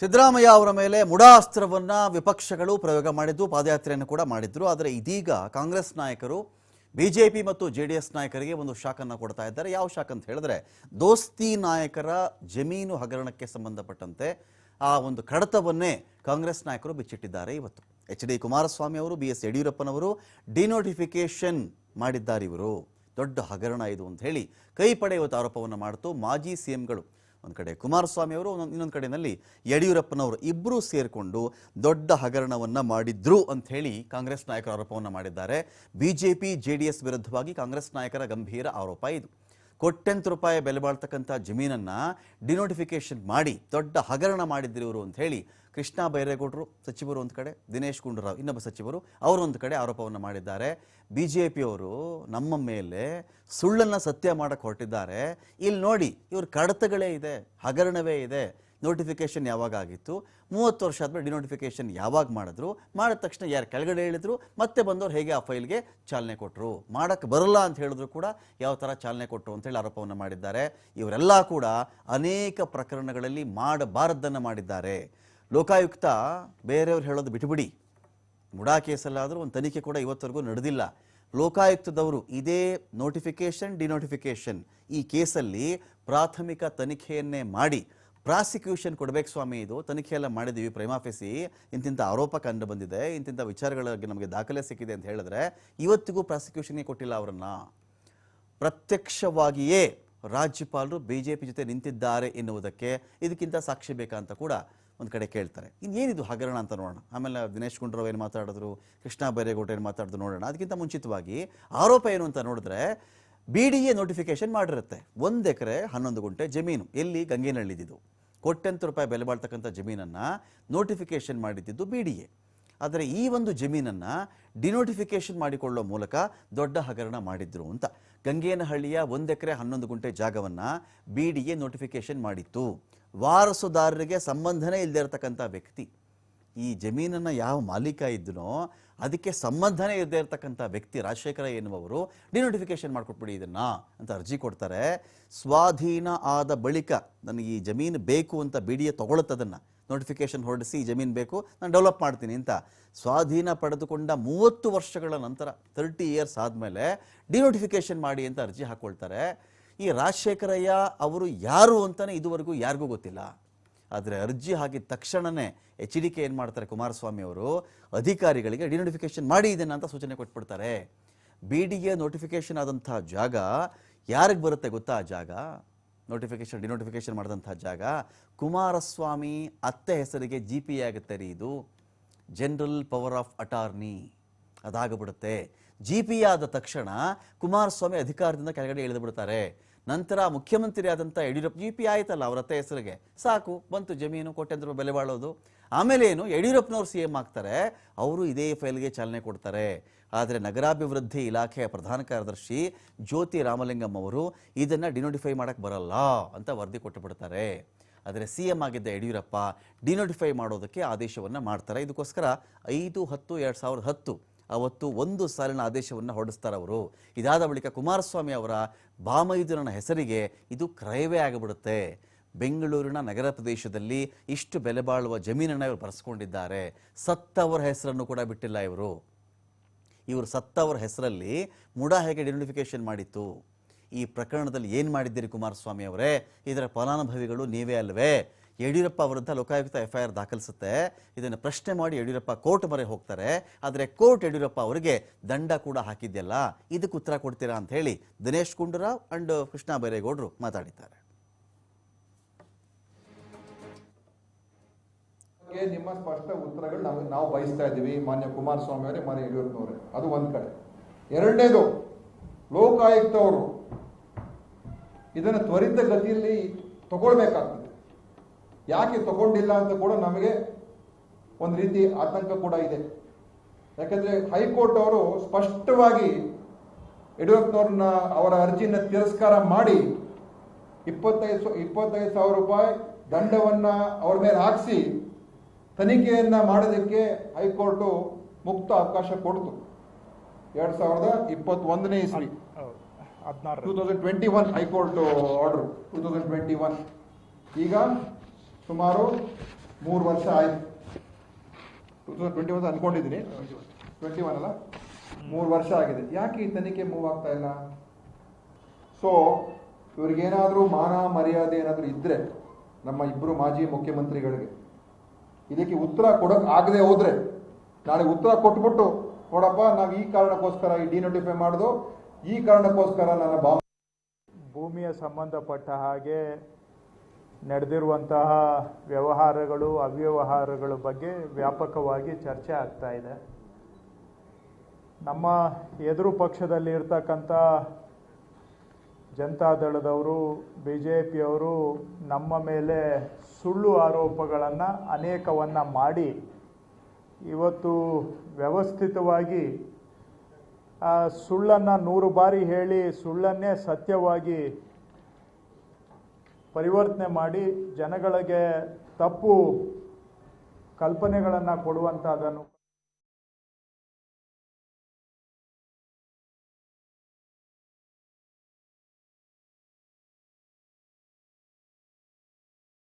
ಸಿದ್ದರಾಮಯ್ಯ ಅವರ ಮೇಲೆ ಮುಡಾಸ್ತ್ರವನ್ನು ವಿಪಕ್ಷಗಳು ಪ್ರಯೋಗ ಮಾಡಿದ್ದು, ಪಾದಯಾತ್ರೆಯನ್ನು ಕೂಡ ಮಾಡಿದ್ರು. ಆದರೆ ಇದೀಗ ಕಾಂಗ್ರೆಸ್ ನಾಯಕರು ಬಿ ಜೆ ಪಿ ಮತ್ತು ಜೆ ಡಿ ಎಸ್ ನಾಯಕರಿಗೆ ಒಂದು ಶಾಕನ್ನು ಕೊಡ್ತಾ ಇದ್ದಾರೆ. ಯಾವ ಶಾಕ್ ಅಂತ ಹೇಳಿದ್ರೆ, ದೋಸ್ತಿ ನಾಯಕರ ಜಮೀನು ಹಗರಣಕ್ಕೆ ಸಂಬಂಧಪಟ್ಟಂತೆ ಆ ಒಂದು ಕಡತವನ್ನೇ ಕಾಂಗ್ರೆಸ್ ನಾಯಕರು ಬಿಚ್ಚಿಟ್ಟಿದ್ದಾರೆ ಇವತ್ತು. ಎಚ್ ಡಿ ಕುಮಾರಸ್ವಾಮಿ ಅವರು, ಬಿ ಎಸ್ ಯಡಿಯೂರಪ್ಪನವರು ಡಿನೋಟಿಫಿಕೇಷನ್ ಮಾಡಿದ್ದಾರೆ ಇವರು. ದೊಡ್ಡ ಹಗರಣ ಇದು ಅಂತ ಹೇಳಿ ಕೈ ಪಡೆಯುವ ಆರೋಪವನ್ನು ಮಾಡ್ತು ಮಾಜಿ ಸಿಎಂಗಳು ಒಂದು ಕಡೆ ಕುಮಾರಸ್ವಾಮಿ ಅವರು, ಒಂದೊಂದು, ಇನ್ನೊಂದು ಕಡೆಯಲ್ಲಿ ಯಡಿಯೂರಪ್ಪನವರು ಇಬ್ಬರೂ ಸೇರಿಕೊಂಡು ದೊಡ್ಡ ಹಗರಣವನ್ನು ಮಾಡಿದ್ರು ಅಂತ ಹೇಳಿ ಕಾಂಗ್ರೆಸ್ ನಾಯಕರ ಆರೋಪವನ್ನು ಮಾಡಿದ್ದಾರೆ. ಬಿಜೆಪಿ ಜೆ ವಿರುದ್ಧವಾಗಿ ಕಾಂಗ್ರೆಸ್ ನಾಯಕರ ಗಂಭೀರ ಆರೋಪ ಇದು. ಕೋಟ್ಯಂತರ ರೂಪಾಯಿ ಬೆಲೆ ಬಾಳ್ತಕ್ಕಂಥ ಜಮೀನನ್ನು ಡಿನೋಟಿಫಿಕೇಷನ್ ಮಾಡಿ, ದೊಡ್ಡ ಹಗರಣ ಮಾಡಿದ್ರು ಇವರು ಅಂತ ಹೇಳಿ ಕೃಷ್ಣ ಬೈರೇಗೌಡರು, ಸಚಿವರು ಒಂದು ಕಡೆ, ದಿನೇಶ್ ಗುಂಡೂರಾವ್, ಇನ್ನೊಬ್ಬ ಸಚಿವರು, ಅವರು ಒಂದು ಕಡೆ ಆರೋಪವನ್ನು ಮಾಡಿದ್ದಾರೆ. ಬಿ ಜೆ ಪಿಯವರು ನಮ್ಮ ಮೇಲೆ ಸುಳ್ಳನ್ನು ಸತ್ಯ ಮಾಡಕ್ಕೆ ಹೊರಟಿದ್ದಾರೆ. ಇಲ್ಲಿ ನೋಡಿ ಇವ್ರ ಕಡತಗಳೇ ಇದೆ, ಹಗರಣವೇ ಇದೆ. ನೋಟಿಫಿಕೇಶನ್ ಯಾವಾಗ ಆಗಿತ್ತು? ಮೂವತ್ತು ವರ್ಷ ಆದಮೇಲೆ ಡಿನೋಟಿಫಿಕೇಷನ್ ಯಾವಾಗ ಮಾಡಿದ್ರು? ಮಾಡಿದ ತಕ್ಷಣ ಯಾರು ಕೆಳಗಡೆ ಹೇಳಿದ್ರು? ಮತ್ತೆ ಬಂದವರು ಹೇಗೆ ಆ ಫೈಲ್ಗೆ ಚಾಲನೆ ಕೊಟ್ಟರು ಮಾಡೋಕ್ಕೆ ಬರಲ್ಲ ಅಂತ ಹೇಳಿದ್ರು ಕೂಡ ಯಾವ ಥರ ಚಾಲನೆ ಕೊಟ್ಟರು ಅಂತೇಳಿ ಆರೋಪವನ್ನು ಮಾಡಿದ್ದಾರೆ. ಇವರೆಲ್ಲ ಕೂಡ ಅನೇಕ ಪ್ರಕರಣಗಳಲ್ಲಿ ಮಾಡಬಾರದ್ದನ್ನು ಮಾಡಿದ್ದಾರೆ. ಲೋಕಾಯುಕ್ತ, ಬೇರೆಯವ್ರು ಹೇಳೋದು ಬಿಟ್ಟುಬಿಡಿ ಮುಡಾ ಕೇಸಲ್ಲಾದರೂ ಒಂದು ತನಿಖೆ ಕೂಡ ಇವತ್ತವರೆಗೂ ನಡೆದಿಲ್ಲ. ಲೋಕಾಯುಕ್ತದವರು ಇದೇ ನೋಟಿಫಿಕೇಷನ್ ಡಿನೋಟಿಫಿಕೇಷನ್ ಈ ಕೇಸಲ್ಲಿ ಪ್ರಾಥಮಿಕ ತನಿಖೆಯನ್ನೇ ಮಾಡಿ ಪ್ರಾಸಿಕ್ಯೂಷನ್ ಕೊಡಬೇಕು ಸ್ವಾಮಿ ಇದು. ತನಿಖೆ ಎಲ್ಲ ಮಾಡಿದ್ದೀವಿ ಪ್ರೈಮಾಫೆಸಿ ಇಂತಿಂಥ ಆರೋಪ ಕಂಡು ಬಂದಿದೆ. ಇಂತಿಂಥ ವಿಚಾರಗಳಿಗೆ ನಮಗೆ ದಾಖಲೆ ಸಿಕ್ಕಿದೆ ಅಂತ ಹೇಳಿದ್ರೆ ಇವತ್ತಿಗೂ ಪ್ರಾಸಿಕ್ಯೂಷನ್ಗೆ ಕೊಟ್ಟಿಲ್ಲ ಅವರನ್ನ. ಪ್ರತ್ಯಕ್ಷವಾಗಿಯೇ ರಾಜ್ಯಪಾಲರು ಬಿ ಜೆ ಪಿ ಜೊತೆ ನಿಂತಿದ್ದಾರೆ ಎನ್ನುವುದಕ್ಕೆ ಇದಕ್ಕಿಂತ ಸಾಕ್ಷಿ ಬೇಕಾ ಅಂತ ಕೂಡ ಒಂದು ಕಡೆ ಕೇಳ್ತಾರೆ. ಇನ್ನೇನಿದು ಹಗರಣ ಅಂತ ನೋಡೋಣ. ಆಮೇಲೆ ದಿನೇಶ್ ಗುಂಡೂರಾವ್ ಏನು ಮಾತಾಡಿದ್ರು? ಕೃಷ್ಣ ಬೈರೇಗೌಡ ಏನು ಮಾತಾಡಿದ್ರು ನೋಡೋಣ. ಅದಕ್ಕಿಂತ ಮುಂಚಿತವಾಗಿ ಆರೋಪ ಏನು ಅಂತ ನೋಡಿದ್ರೆ ಬಿ ಡಿ ಎ ನೋಟಿಫಿಕೇಶನ್ ಮಾಡಿರುತ್ತೆ. ಒಂದು ಎಕರೆ ಹನ್ನೊಂದು ಗುಂಟೆ ಜಮೀನು. ಎಲ್ಲಿ? ಗಂಗೇನಹಳ್ಳಿದ್ದು. ಕೋಟ್ಯಂತರ ರೂಪಾಯಿ ಬೆಲೆ ಬಾಳ್ತಕ್ಕಂಥ ಜಮೀನನ್ನು ನೋಟಿಫಿಕೇಷನ್ ಮಾಡಿದ್ದು ಬಿ ಡಿ ಎ ಆದರೆ ಈ ಒಂದು ಜಮೀನನ್ನು ಡಿನೋಟಿಫಿಕೇಷನ್ ಮಾಡಿಕೊಳ್ಳೋ ಮೂಲಕ ದೊಡ್ಡ ಹಗರಣ ಮಾಡಿದ್ರು ಅಂತ. ಗಂಗೇನಹಳ್ಳಿಯ ಒಂದು ಎಕರೆ ಹನ್ನೊಂದು ಗುಂಟೆ ಜಾಗವನ್ನು ಬಿ ಡಿ ಎ ನೋಟಿಫಿಕೇಷನ್ ಮಾಡಿತ್ತು. ವಾರಸುದಾರರಿಗೆ ಸಂಬಂಧನೇ ಇಲ್ಲದೇ ಇರತಕ್ಕಂಥ ವ್ಯಕ್ತಿ. ಈ ಜಮೀನನ್ನು ಯಾವ ಮಾಲೀಕ ಇದ್ದನೋ ಅದಕ್ಕೆ ಸಂಬಂಧನೇ ಇರದೇ ಇರತಕ್ಕಂಥ ವ್ಯಕ್ತಿ ರಾಜಶೇಖರ ಎನ್ನುವರು ಡಿನೋಟಿಫಿಕೇಶನ್ ಮಾಡಿಕೊಟ್ಬಿಡಿ ಇದನ್ನ ಅಂತ ಅರ್ಜಿ ಕೊಡ್ತಾರೆ. ಸ್ವಾಧೀನ ಆದ ಬಳಿಕ ನನಗೆ ಈ ಜಮೀನು ಬೇಕು ಅಂತ ಬಿ ಡಿ ಎ ತೊಗೊಳುತ್ತದನ್ನು ನೋಟಿಫಿಕೇಶನ್ ಹೊರಡಿಸಿ ಈ ಜಮೀನು ಬೇಕು, ನಾನು ಡೆವಲಪ್ ಮಾಡ್ತೀನಿ ಅಂತ. ಸ್ವಾಧೀನ ಪಡೆದುಕೊಂಡ ಮೂವತ್ತು ವರ್ಷಗಳ ನಂತರ ತರ್ಟಿ ಇಯರ್ಸ್ ಆದಮೇಲೆ ಡಿನೋಟಿಫಿಕೇಶನ್ ಮಾಡಿ ಅಂತ ಅರ್ಜಿ ಹಾಕ್ಕೊಳ್ತಾರೆ ಈ ರಾಜಶೇಖರಯ್ಯ ಅವರು ಯಾರು ಅಂತಲೇ ಇದುವರೆಗೂ ಯಾರಿಗೂ ಗೊತ್ತಿಲ್ಲ. ಆದರೆ ಅರ್ಜಿ ಹಾಕಿದ ತಕ್ಷಣನೇ ಎಚ್ ಡಿ ಕೆ ಏನು ಮಾಡ್ತಾರೆ ಕುಮಾರಸ್ವಾಮಿ ಅವರು? ಅಧಿಕಾರಿಗಳಿಗೆ ಡಿನೋಟಿಫಿಕೇಶನ್ ಮಾಡಿ ಇದನ್ನು ಅಂತ ಸೂಚನೆ ಕೊಟ್ಬಿಡ್ತಾರೆ. ಬಿ ಡಿ ಎ ನೋಟಿಫಿಕೇಶನ್ ಆದಂಥ ಜಾಗ ಯಾರಿಗೆ ಬರುತ್ತೆ ಗೊತ್ತಾ ಆ ಜಾಗ? ನೋಟಿಫಿಕೇಶನ್ ಡಿನೋಟಿಫಿಕೇಶನ್ ಮಾಡಿದಂಥ ಜಾಗ ಕುಮಾರಸ್ವಾಮಿ ಅತ್ತೆ ಹೆಸರಿಗೆ ಜಿ ಪಿ ಆಗುತ್ತೆ ರೀ ಇದು. General power of attorney. ಅದಾಗಬಿಡುತ್ತೆ. G P ಆದ ತಕ್ಷಣ ಕುಮಾರಸ್ವಾಮಿ ಅಧಿಕಾರದಿಂದ ಕೆಳಗಡೆ ಇಳಿದು ಬಿಡ್ತಾರೆ ನಂತರ ಮುಖ್ಯಮಂತ್ರಿ ಆದಂಥ ಯಡಿಯೂರಪ್ಪ, ಜಿ ಪಿ ಆಯ್ತಲ್ಲ ಅವರ ಅತ್ತೆ ಹೆಸರಿಗೆ. ಸಾಕು, ಬಂತು, ಜಮೀನು, ಕೋಟ್ಯಂತರ ಬೆಲೆ ಬಾಳೋದು. ಆಮೇಲೆ ಏನು, ಯಡಿಯೂರಪ್ಪನವ್ರು ಸಿ ಎಂ ಆಗ್ತಾರೆ, ಅವರು ಇದೇ ಫೈಲ್ಗೆ ಚಾಲನೆ ಕೊಡ್ತಾರೆ. ಆದರೆ ನಗರಾಭಿವೃದ್ಧಿ ಇಲಾಖೆಯ ಪ್ರಧಾನ ಕಾರ್ಯದರ್ಶಿ ಜ್ಯೋತಿ ರಾಮಲಿಂಗಂ ಅವರು ಇದನ್ನು ಡಿನೋಟಿಫೈ ಮಾಡೋಕ್ಕೆ ಬರಲ್ಲ ಅಂತ ವರದಿ ಕೊಟ್ಟು ಬಿಡ್ತಾರೆ ಆದರೆ ಸಿ ಎಂ ಆಗಿದ್ದ ಯಡಿಯೂರಪ್ಪ ಡಿನೋಟಿಫೈ ಮಾಡೋದಕ್ಕೆ ಆದೇಶವನ್ನು ಮಾಡ್ತಾರೆ. ಇದಕ್ಕೋಸ್ಕರ ಐದು, ಹತ್ತು, ಎರಡು ಸಾವಿರದ ಹತ್ತು ಅವತ್ತು ಒಂದು ಸಾಲಿನ ಆದೇಶವನ್ನು ಹೊರಡಿಸ್ತಾರೆ ಅವರು. ಇದಾದ ಬಳಿಕ ಕುಮಾರಸ್ವಾಮಿ ಅವರ ಬಾಮೈದುರನ ಹೆಸರಿಗೆ ಇದು ಕ್ರಯವೇ ಆಗಿಬಿಡುತ್ತೆ. ಬೆಂಗಳೂರಿನ ನಗರ ಪ್ರದೇಶದಲ್ಲಿ ಇಷ್ಟು ಬೆಲೆ ಬಾಳುವ ಜಮೀನನ್ನು ಇವರು ಬರೆಸ್ಕೊಂಡಿದ್ದಾರೆ. ಸತ್ತವರ ಹೆಸರನ್ನು ಕೂಡ ಬಿಟ್ಟಿಲ್ಲ ಇವರು. ಇವರು ಸತ್ತವರ ಹೆಸರಲ್ಲಿ ಮುಡ ಹೇಗೆ ಡಿನೋಟಿಫಿಕೇಶನ್ ಮಾಡಿತ್ತು? ಈ ಪ್ರಕರಣದಲ್ಲಿ ಏನು ಮಾಡಿದ್ದೀರಿ ಕುಮಾರಸ್ವಾಮಿ ಅವರೇ? ಇದರ ಫಲಾನುಭವಿಗಳು ನೀವೇ ಅಲ್ವೇ? ಯಡಿಯೂರಪ್ಪ ವಿರುದ್ಧ ಲೋಕಾಯುಕ್ತ ಎಫ್ ಐ ಆರ್ ದಾಖಲಿಸುತ್ತೆ. ಇದನ್ನು ಪ್ರಶ್ನೆ ಮಾಡಿ ಯಡಿಯೂರಪ್ಪ ಕೋರ್ಟ್ ಮೊರೆ ಹೋಗ್ತಾರೆ. ಆದರೆ ಕೋರ್ಟ್ ಯಡಿಯೂರಪ್ಪ ಅವರಿಗೆ ದಂಡ ಕೂಡ ಹಾಕಿದ್ಯಲ್ಲ, ಇದಕ್ಕೆ ಉತ್ತರ ಕೊಡ್ತೀರಾ ಅಂತ ಹೇಳಿ ದಿನೇಶ್ ಗುಂಡೂರಾವ್ ಅಂಡ್ ಕೃಷ್ಣ ಬೈರೇಗೌಡರು ಮಾತಾಡಿದ್ದಾರೆ. ನಿಮ್ಮ ಸ್ಪಷ್ಟ ಉತ್ತರಗಳು ನಾವು ನಾವು ಬಯಸ್ತಾ ಇದ್ದೀವಿ. ಮಾನ್ಯ ಕುಮಾರಸ್ವಾಮಿ ಅವರೇ, ಮಾನ್ಯ ಯಡಿಯೂರಪ್ಪನವರೇ. ಅದು ಒಂದು ಕಡೆ. ಎರಡನೇದು ಲೋಕಾಯುಕ್ತ ಅವರು ಇದನ್ನು ತ್ವರಿತ ಗತಿಯಲ್ಲಿ ತಗೊಳ್ಬೇಕಾಗ್ತದೆ. ಯಾಕೆ ತಗೊಂಡಿಲ್ಲ ಅಂತ ಕೂಡ ನಮಗೆ ಒಂದು ರೀತಿ ಆತಂಕ ಕೂಡ ಇದೆ. ಯಾಕಂದ್ರೆ ಹೈಕೋರ್ಟ್ ಅವರು ಸ್ಪಷ್ಟವಾಗಿ ಯಡಿಯೂರಪ್ಪನವ್ರನ್ನ ಅವರ ಅರ್ಜಿನ ತಿರಸ್ಕಾರ ಮಾಡಿ ಇಪ್ಪತ್ತೈದು ಇಪ್ಪತ್ತೈದು ಸಾವಿರ ರೂಪಾಯಿ ದಂಡವನ್ನ ಅವ್ರ ಮೇಲೆ ಹಾಕಿಸಿ ತನಿಖೆಯನ್ನ ಮಾಡೋದಕ್ಕೆ ಹೈಕೋರ್ಟ್ ಮುಕ್ತ ಅವಕಾಶ ಕೊಡ್ತು. ಎರಡ್ ಸಾವಿರದ ಇಪ್ಪತ್ತೊಂದನೇ ಇಸ್ವಿ. Two thousand twenty one high court order. Two thousand twenty one. ಈಗ ಸುಮಾರು ಮೂರು ವರ್ಷ ಆಯ್ತು. ಟೂ ತೌಸಂಡ್ ಟ್ವೆಂಟಿ ಒನ್ ಅನ್ಕೊಂಡಿದ್ದೀನಿ ಟ್ವೆಂಟಿ ಒನ್ ಅಲ್ಲ? ಮೂರು ವರ್ಷ ಆಗಿದೆ. ಯಾಕೆ ಈ ತನಿಖೆ ಮೂವ್ ಆಗ್ತಾ ಇಲ್ಲ? ಸೊ ಇವ್ರಿಗೇನಾದರೂ ಮಾನ ಮರ್ಯಾದೆ ಏನಾದರೂ ಇದ್ರೆ ನಮ್ಮ ಇಬ್ಬರು ಮಾಜಿ ಮುಖ್ಯಮಂತ್ರಿಗಳಿಗೆ ಇದಕ್ಕೆ ಉತ್ತರ ಕೊಡೋಕೆ ಆಗದೆ ಹೋದ್ರೆ ನಾಳೆ ಉತ್ತರ ಕೊಟ್ಬಿಟ್ಟು ನೋಡಪ್ಪ ನಾವು ಈ ಕಾರಣಕ್ಕೋಸ್ಕರ ಈ ಡಿನೋಟಿಫೈ ಮಾಡೋದು ಈ ಕಾರಣಕ್ಕೋಸ್ಕರ ನನ್ನ ಬಾಂಬ್ ಭೂಮಿಯ ಸಂಬಂಧಪಟ್ಟ ಹಾಗೆ ನಡೆದಿರುವಂತಹ ವ್ಯವಹಾರಗಳು, ಅವ್ಯವಹಾರಗಳ ಬಗ್ಗೆ ವ್ಯಾಪಕವಾಗಿ ಚರ್ಚೆ ಆಗ್ತಾ ಇದೆ. ನಮ್ಮ ಎದುರು ಪಕ್ಷದಲ್ಲಿ ಇರ್ತಕ್ಕಂಥ ಜನತಾದಳದವರು ಬಿ ಜೆ ಪಿಯವರು ನಮ್ಮ ಮೇಲೆ ಸುಳ್ಳು ಆರೋಪಗಳನ್ನು ಅನೇಕವನ್ನು ಮಾಡಿ ಇವತ್ತು ವ್ಯವಸ್ಥಿತವಾಗಿ ಸುಳ್ಳನ್ನು ನೂರು ಬಾರಿ ಹೇಳಿ ಸುಳ್ಳನ್ನೇ ಸತ್ಯವಾಗಿ ಪರಿವರ್ತನೆ ಮಾಡಿ ಜನಗಳಿಗೆ ತಪ್ಪು ಕಲ್ಪನೆಗಳನ್ನು ಕೊಡುವಂಥದ್ದನ್ನು